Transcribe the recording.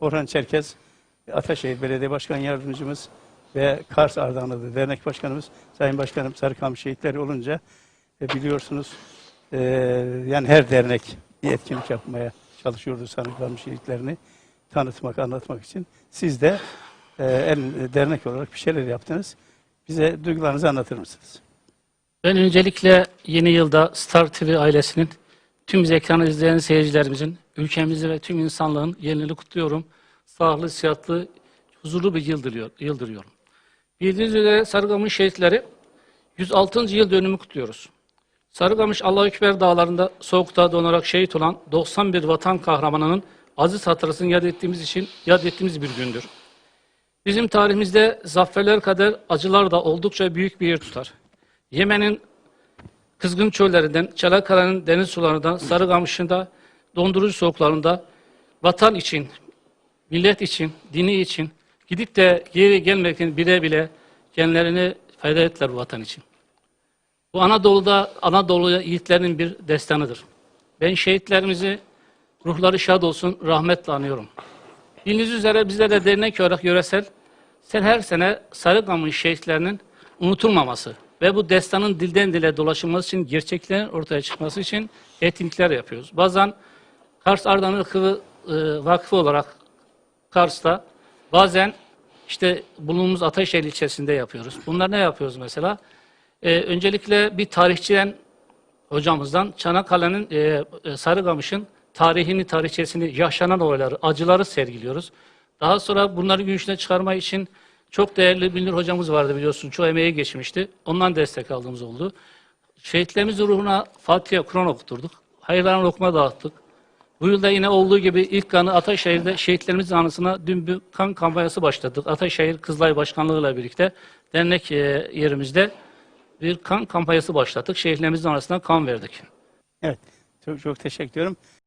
Orhan Çerkez, Ataşehir Belediye Başkan Yardımcımız ve Kars Ardahanlı Dernek Başkanımız, Sayın Başkanım Sarıkamış şehitleri olunca e, biliyorsunuz e, yani her dernek bir etkinlik yapmaya çalışıyordu Sarıkamış şehitlerini tanıtmak, anlatmak için. Siz de e, el, dernek olarak bir şeyler yaptınız. Bize duygularınızı anlatır mısınız? Ben öncelikle yeni yılda Star TV ailesinin, tüm ekranı izleyen seyircilerimizin, ülkemizi ve tüm insanlığın yenini kutluyorum. Sağlıklı, sıhhatli, huzurlu bir yıl diliyor, yıl. Bildiğiniz üzere Sarıkamış şehitleri 106. yıl dönümü kutluyoruz. Sarıkamış Allah Ekber dağlarında soğukta donarak şehit olan 91 vatan kahramanının aziz hatırasını yad ettiğimiz için yad ettiğimiz bir gündür. Bizim tarihimizde zaferler kadar acılar da oldukça büyük bir yer tutar. Yemen'in kızgın çöllerinden, Çanakkale'nin deniz sularından, Sarıkamış'ın da dondurucu soğuklarında vatan için, millet için, dini için gidip de geri gelmekten bile bile kendilerini feda ettiler bu vatan için. Bu Anadolu'da Anadolu'ya yiğitlerin bir destanıdır. Ben şehitlerimizi ruhları şad olsun rahmetle anıyorum. Bildiğiniz üzere bizler de dernek olarak yöresel sen her sene Sarıkamış şehitlerinin unutulmaması ve bu destanın dilden dile dolaşılması için gerçeklerin ortaya çıkması için etkinlikler yapıyoruz. Bazen Kars Ardahan Vakfı, e, Vakfı olarak Kars'ta bazen işte bulunduğumuz Ataşehir ilçesinde yapıyoruz. Bunlar ne yapıyoruz mesela? E, öncelikle bir tarihçiden hocamızdan Çanakkale'nin e, e, Sarıkamış'ın tarihini, tarihçesini, yaşanan olayları, acıları sergiliyoruz. Daha sonra bunları gün yüzüne çıkarma için çok değerli Bilinir hocamız vardı biliyorsun. Çoğu emeği geçmişti. Ondan destek aldığımız oldu. Şehitlerimizin ruhuna Fatiha, Kur'an okuturduk. Hayırlarını okuma dağıttık. Bu yılda yine olduğu gibi ilk kanı Ataşehir'de şehitlerimizin anısına dün bir kan kampanyası başladık. Ataşehir Kızılay Başkanlığı'yla birlikte dernek e, yerimizde bir kan kampanyası başlattık. Şehitlerimizin arasında kan verdik. Evet, çok, çok teşekkür ediyorum.